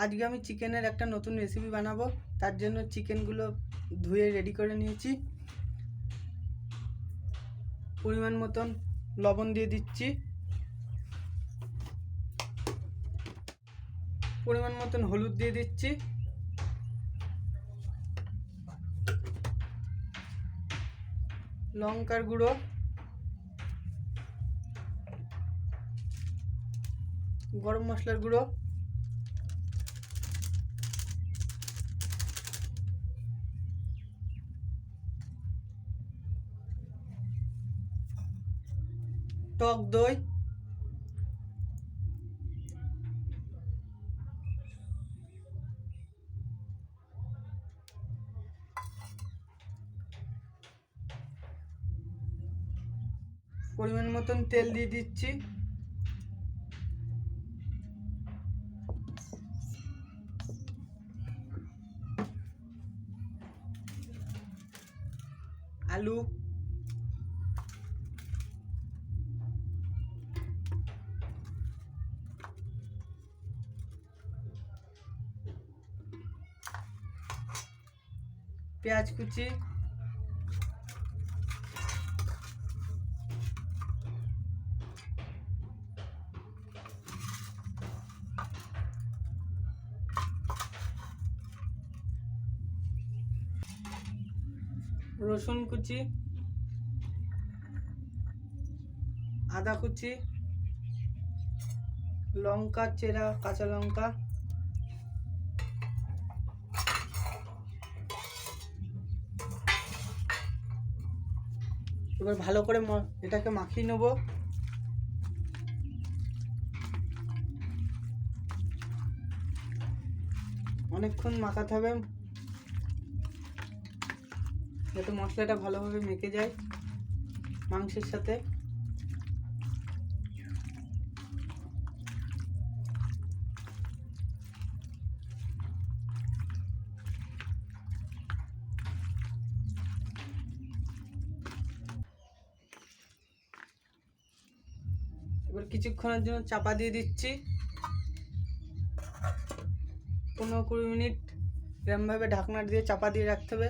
আজকে আমি চিকেনের একটা নতুন রেসিপি বানাবো। তার জন্য চিকেনগুলো ধুয়ে রেডি করে নিয়েছি। পরিমাণ মতন লবণ দিয়ে দিচ্ছি। পরিমাণ মতন হলুদ দিয়ে দিচ্ছি। লঙ্কার গুঁড়ো। গরম মশলার গুঁড়ো। টক দই পরিমাণ মতন তেল দিয়ে দিচ্ছি। আলু পেঁয়াজ কুচি। রসুন কুচি। আদা কুচি। লঙ্কা চেরা কাঁচা লঙ্কা। এবার ভালো করে এটাকে মাখিয়ে নেব। অনেকক্ষণ মাখাতে হবে, যাতে মশলাটা ভালোভাবে মেখে যায় মাংসের সাথে। এবার কিছুক্ষণের জন্য চাপা দিয়ে দিচ্ছি। পনেরো কুড়ি মিনিট এরমভাবে ঢাকনা দিয়ে চাপা দিয়ে রাখতে হবে।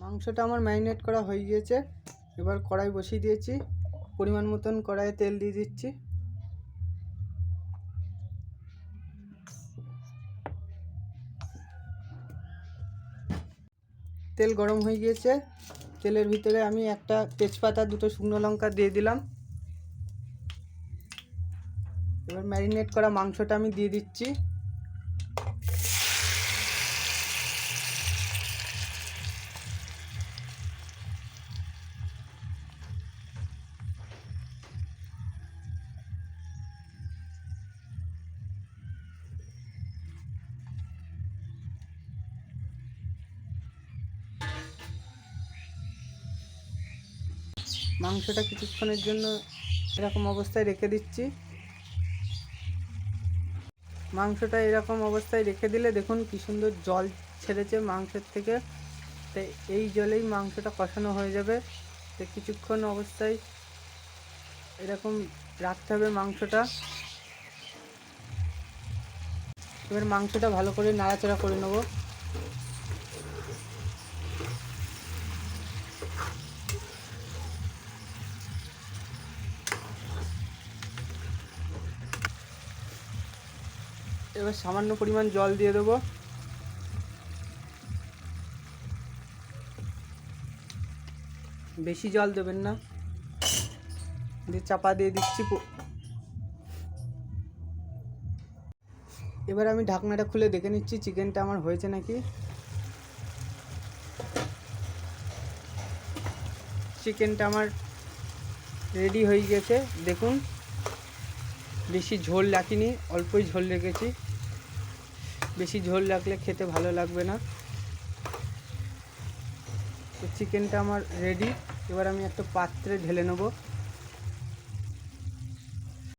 মাংসটা আমার ম্যারিনেট করা হয়ে গিয়েছে। এবার কড়াই বসিয়ে দিয়েছি। পরিমাণ মতন কড়াইয়ে তেল দিয়ে দিচ্ছি। তেল গরম হয়ে গিয়েছে। তেলের ভিতরে আমি একটা তেজপাতা, দুটো শুকনো লঙ্কা দিয়ে দিলাম। এবার ম্যারিনেট করা মাংসটা আমি দিয়ে দিচ্ছি। মাংসটা কিছুক্ষণের জন্য এরকম অবস্থায় রেখে দিচ্ছি। মাংসটা এরকম অবস্থায় রেখে দিলে দেখুন কি সুন্দর জল ছেড়েছে মাংসের থেকে। তো এই জলেই মাংসটা কষানো হয়ে যাবে। তো কিছুক্ষণ অবস্থায় এরকম রাখতে হবে মাংসটা। এবার মাংসটা ভালো করে নাড়াচাড়া করে নেব। এবার সামান্য পরিমাণ জল দিয়ে দেবো। বেশি জল দেবেন না। দিয়ে চাপা দিয়ে দিচ্ছি এবার আমি ঢাকনাটা খুলে দেখে নিচ্ছি, চিকেনটা আমার হয়েছে নাকি। চিকেনটা আমার রেডি হয়ে গেছে, দেখুন। বেশি ঝোল রাখিনি, অল্পই ঝোল রেখেছি। বেশি ঝোল রাখলে খেতে ভালো লাগবে না। তো চিকেনটা আমার রেডি এবার আমি একটা পাত্রে ঢেলে নেব।